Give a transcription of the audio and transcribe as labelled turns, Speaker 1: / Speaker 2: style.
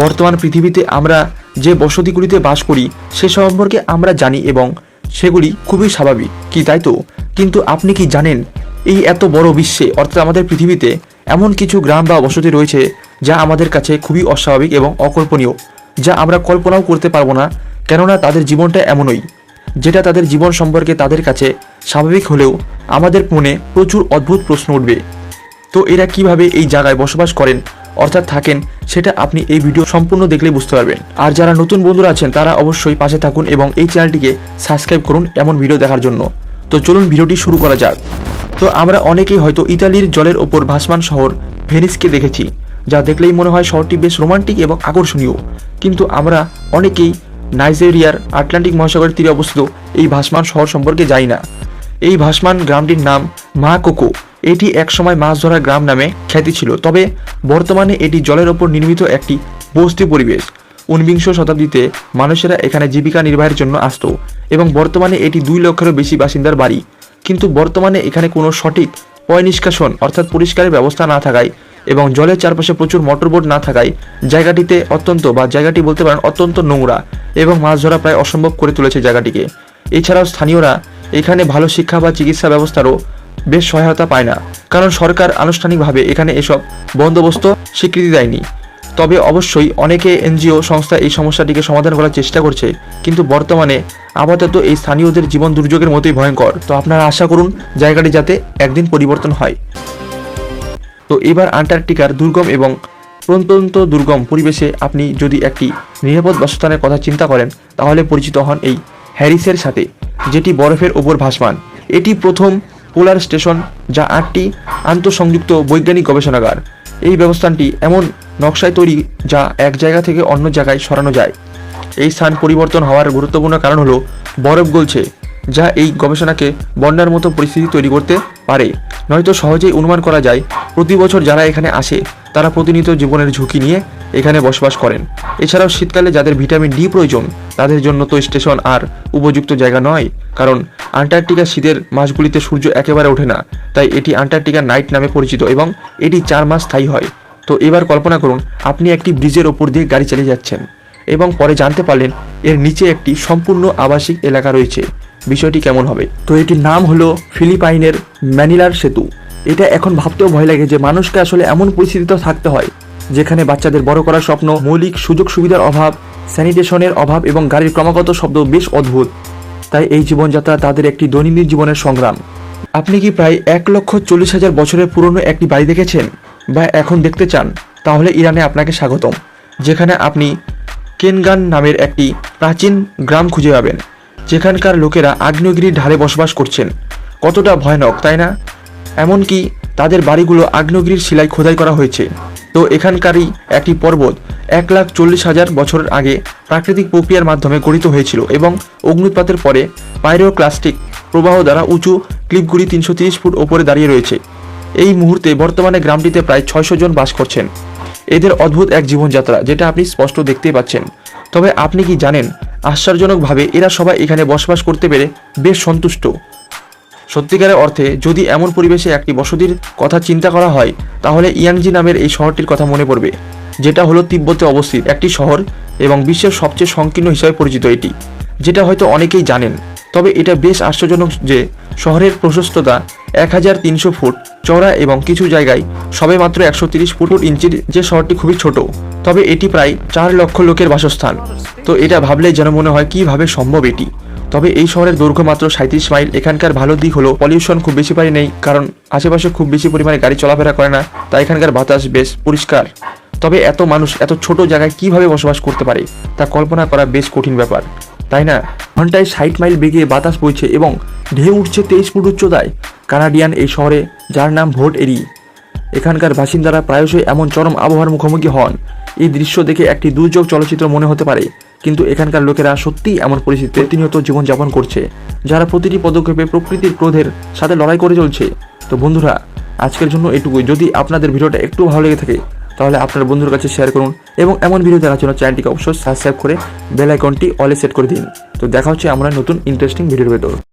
Speaker 1: বর্তমান পৃথিবীতে আমরা যে বসতিগুলিতে বাস করি, সে সম্পর্কে আমরা জানি এবং সেগুলি খুবই স্বাভাবিক। কি তাই তো? কিন্তু আপনি কি জানেন, এই এত বড় বিশ্বে, অর্থাৎ আমাদের পৃথিবীতে, এমন কিছু গ্রাম বা বসতি রয়েছে যা আমাদের কাছে খুবই অস্বাভাবিক এবং অকল্পনীয়, যা আমরা কল্পনাও করতে পারব না, কেননা তাদের জীবনটা এমনই, যেটা তাদের জীবন সম্পর্কে তাদের কাছে স্বাভাবিক হলেও আমাদের মনে প্রচুর অদ্ভুত প্রশ্ন উঠবে। তো এরা কীভাবে এই জায়গায় বসবাস করেন অর্থাৎ থাকেন, সেটা আপনি এই ভিডিও সম্পূর্ণ দেখলে বুঝতে পারবেন। আর যারা নতুন বন্ধুরা আছেন, তারা অবশ্যই পাশে থাকুন এবং এই চ্যানেলটিকে সাবস্ক্রাইব করুন এমন ভিডিও দেখার জন্য। তো চলুন ভিডিওটি শুরু করা যাক। তো আমরা অনেকেই হয়তো ইতালির জলের ওপর ভাসমান শহর ভেনিসকে দেখেছি, যা দেখলেই মনে হয় শহরটি বেশ রোমান্টিক এবং আকর্ষণীয়। কিন্তু আমরা অনেকেই নাইজেরিয়ার আটলান্টিক মহাসাগরের তীরে অবস্থিত এই ভাসমান শহর সম্পর্কে জানি না। এই ভাসমান গ্রামটির নাম মা কোকো এটি একসময় মাছ ধরার গ্রাম নামে খ্যাতি ছিল, তবে বর্তমানে এটি জলের ওপর নির্মিত একটি বস্তি পরিবেশ। ঊনবিংশ শতাব্দীতে মানুষেরা এখানে জীবিকা নির্বাহের জন্য আসত, এবং বর্তমানে এটি দুই লক্ষেরও বেশি বাসিন্দার বাড়ি। কিন্তু বর্তমানে এখানে কোনো সঠিক পয় নিষ্কাশন অর্থাৎ পরিষ্কারের ব্যবস্থা না থাকায় এবং জলের চারপাশে প্রচুর মোটরবোট না থাকায় জায়গাটিতে অত্যন্ত বা জায়গাটি বলতে পারেন অত্যন্ত নোংরা এবং মাছ ধরা প্রায় অসম্ভব করে তুলেছে জায়গাটিকে। এছাড়াও স্থানীয়রা এখানে ভালো শিক্ষা বা চিকিৎসা ব্যবস্থারও বেশ সহায়তা পায় না। কারণ সরকার আনুষ্ঠানিকভাবে এখানে এসব বন্দোবস্ত স্বীকৃতি দেয়নি। তবে অবশ্যই অনেকে এনজিও সংস্থা এই সমস্যাটিকে সমাধান করার চেষ্টা করছে। কিন্তু বর্তমানে আপাতত এই স্থানীয়দের জীবন দুর্যোগের মতোই ভয়ঙ্কর। তো আপনারা আশা করুন জায়গাটি যাতে একদিন পরিবর্তন হয়। তো এবার আন্টার্কটিকার দুর্গম এবং প্রত্যন্ত দুর্গম পরিবেশে আপনি যদি একটি নিরাপদ বাসস্থানের কথা চিন্তা করেন, তাহলে পরিচিত হন এই হ্যারিসের সাথে, যেটি বরফের ওপর ভাসমান। এটি প্রথম পোলার স্টেশন, যা আটটি আন্তঃসংযুক্ত বৈজ্ঞানিক গবেষণাগার। এই ব্যবস্থানটি এমন নকশায় তৈরি যা এক জায়গা থেকে অন্য জায়গায় সরানো যায়। এই স্থান পরিবর্তন হওয়ার গুরুত্বপূর্ণ কারণ হলো বরফ গলছে, যা এই গবেষণাকে বন্যার মতো পরিস্থিতি তৈরি করতে পারে। নয়তো সহজেই অনুমান করা যায়, প্রতি বছর যারা এখানে আসে, তারা প্রতিনিয়ত জীবনের ঝুঁকি নিয়ে এখানে বসবাস করেন। এছাড়াও শীতকালে যাদের ভিটামিন ডি প্রয়োজন, তাদের জন্য তো স্টেশন আর উপযুক্ত জায়গা নয়, কারণ আন্টার্কটিকা শীতের মাসগুলিতে সূর্য একেবারে ওঠে না, তাই এটি আন্টার্কটিকা নাইট নামে পরিচিত এবং এটি চার মাস স্থায়ী হয়। তো এবার কল্পনা করুন, আপনি একটি ব্রিজের ওপর দিয়ে গাড়ি চালিয়ে যাচ্ছেন এবং পরে জানতে পারলেন এর নিচে একটি সম্পূর্ণ আবাসিক এলাকা রয়েছে। বিষয়টি কেমন হবে? তো এটির নাম হলো ফিলিপাইনের ম্যানিলার সেতু। এটা এখন ভাবতেও ভয় লাগে যে মানুষকে আসলে এমন পরিস্থিতিতে থাকতে হয়, যেখানে বাচ্চাদের বড় করার স্বপ্ন, মৌলিক সুযোগ সুবিধার অভাব, স্যানিটেশনের অভাব এবং গাড়ির ক্রমাগত শব্দ বেশ অদ্ভুত। তাই এই জীবনযাত্রা তাদের একটি দৈনন্দিন জীবনের সংগ্রাম। আপনি কি প্রায় এক লক্ষ চল্লিশ হাজার বছরের পুরনো একটি বাড়ি দেখেছেন বা এখন দেখতে চান? তাহলে ইরানে আপনাকে স্বাগতম, যেখানে আপনি কেনগান নামের একটি প্রাচীন গ্রাম খুঁজে পাবেন, যেখানকার লোকেরা আগ্নেয়গিরির ঢালে বসবাস করছেন। কতটা ভয়ানক, তাই না? এমনকি তাদের বাড়িগুলো আগ্নেয়গিরির শিলায় খোদাই করা হয়েছে। তো এখানকারই একটি পর্বত এক লাখ চল্লিশ হাজার বছরের আগে প্রাকৃতিক প্রক্রিয়ার মাধ্যমে গঠিত হয়েছিল এবং অগ্নুৎপাতের পরে পাইরোক্লাস্টিক প্রবাহ দ্বারা উঁচু ক্লিপগুলি তিনশো তিরিশ ফুট ওপরে দাঁড়িয়ে রয়েছে। এই মুহূর্তে বর্তমানে গ্রামটিতে প্রায় ছয়শো জন বাস করছেন। এদের অদ্ভুত এক জীবনযাত্রা, যেটা আপনি স্পষ্ট দেখতেই পাচ্ছেন। তবে আপনি কি জানেন, আশ্চর্যজনকভাবে এরা সবাই এখানে বসবাস করতে পেরে বেশ সন্তুষ্ট। সত্যিকারের অর্থে যদি এমন পরিবেশে একটি বসতির কথা চিন্তা করা হয় তাহলে ইয়াংজি নামের এই শহরটির কথা মনে পড়বে, যেটা হলো তিব্বতে অবস্থিত একটি শহর এবং বিশ্বের সবচেয়ে সংকীর্ণ হিসাবে পরিচিত এটি, যেটা হয়তো অনেকেই জানেন। তবে এটা বেশ আশ্চর্যজনক যে শহরের প্রশস্ততা এক হাজার তিনশো ফুট, চওড়া এবং কিছু জায়গায় সবে মাত্র একশো তিরিশ ফুট ইঞ্চির যে শহরটি খুবই ছোট, তবে এটি প্রায় চার লক্ষ লোকের বাসস্থান। তো এটা ভাবলেই যেন মনে হয় কীভাবে সম্ভব এটি। তবে এই শহরের দৈর্ঘ্য মাত্র সাঁত্রিশ মাইল। এখানকার ভালো দিক হলো পলিউশন খুব বেশি পারি নেই, কারণ আশেপাশে খুব বেশি পরিমাণে গাড়ি চলাফেরা করে না, তাই এখানকার বাতাস বেশ পরিষ্কার। তবে এত মানুষ এত ছোট জায়গায় কীভাবে বসবাস করতে পারে, তা কল্পনা করা বেশ কঠিন ব্যাপার। তাই না? ঘন্টায় ষাট মাইল বেগে বাতাস বইছে এবং ঢেউ উঠছে তেইশ ফুট উচ্চতায়। কানাডিয়ান এই শহরে, যার নাম ভোট এরি। এখানকার বাসিন্দারা প্রায়শই এমন চরম আবহাওয়ার মুখোমুখি হন। এই দৃশ্য দেখে একটি দুর্যোগ চলচ্চিত্র মনে হতে পারে। কিন্তু এখানকার লোকেরা সত্যিই এমন পরিস্থিতিতে প্রতিনিয়ত জীবনযাপন করছে, যারা প্রতিটি পদক্ষেপে প্রকৃতির ক্রোধের সাথে লড়াই করে চলছে। তো বন্ধুরা, আজকের জন্য এটুকুই। যদি আপনাদের ভিডিওটা একটু ভালো লেগে থাকে, তাহলে আপনার বন্ধুর কাছে শেয়ার করুন এবং এমন ভিডিও দেখার জন্য চ্যানেলটিকে অবশ্যই সাবস্ক্রাইব করে বেল আইকনটি অলে সেট করে দিন। তো দেখা হচ্ছে আমরা নতুন ইন্টারেস্টিং ভিডিওর ভেতর।